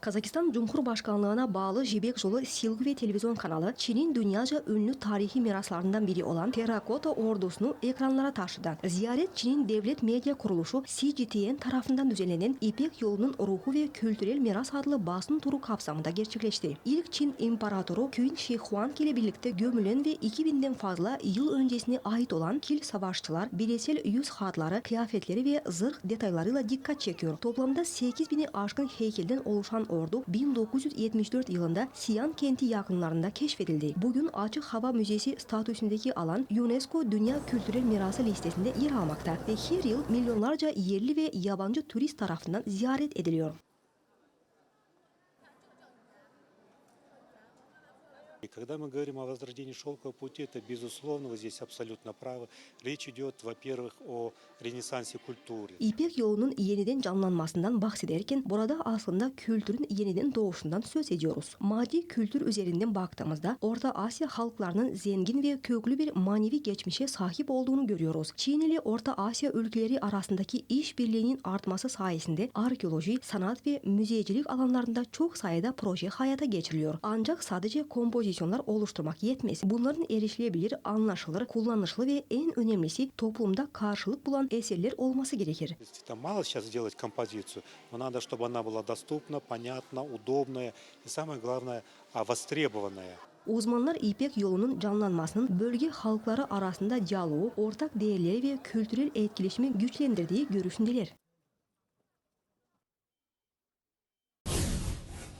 Kazakistan Cumhurbaşkanlığına bağlı Jibek Yolu Silgi ve Televizyon kanalı Çin'in dünyaca ünlü tarihi miraslarından biri olan Terrakota ordusunu ekranlara taşıdı. Ziyaret Çin'in devlet medya kuruluşu CGTN tarafından düzenlenen İpek Yolu'nun ruhu ve kültürel miras adlı basın turu kapsamında gerçekleşti. İlk Çin İmparatoru Qin Shi Huang ile birlikte gömülen ve 2000'den fazla yıl öncesine ait olan kil savaşçılar bireysel yüz hatları, kıyafetleri ve zırh detaylarıyla dikkat çekiyor. Toplamda 8000'i aşkın heykelden oluşan ordu 1974 yılında Siyan kenti yakınlarında keşfedildi. Bugün açık hava müzesi statüsündeki alan UNESCO Dünya Kültürel Mirası listesinde yer almakta ve her yıl milyonlarca yerli ve yabancı turist tarafından ziyaret ediliyor. И когда мы говорим о возрождении шелкового пути, это безусловно, вы здесь абсолютно правы. Речь идет, во-первых, о ренессансе культуры. İpek yolunun yeniden canlanmasından bahsederken burada aslında kültürün yeniden doğuşundan söz ediyoruz. Maddi kültür üzerinden baktığımızda Orta Asya halklarının zengin ve köklü bir manevi geçmişe sahip olduğunu görüyoruz. Çin ile Orta Asya ülkeleri arasındaki işbirliğinin artması sayesinde arkeoloji, sanat ve müzecilik alanlarında çok sayıda proje hayata geçiriliyor. Ancak sadece kompozisyonlar oluşturmak yetmez. Bunların erişilebilir, anlaşılır, kullanışlı ve en önemlisi toplumda karşılık bulan eserler olması gerekir. Действительно, мало сейчас сделать композицию, но надо, чтобы она была доступна, понятна, удобная и, самое главное, а, востребованная. Uzmanlar İpek yolunun canlanmasının bölge halkları arasında diyaloğu, ortak değerleri ve kültürel etkileşimi güçlendirdiği görüşündeler.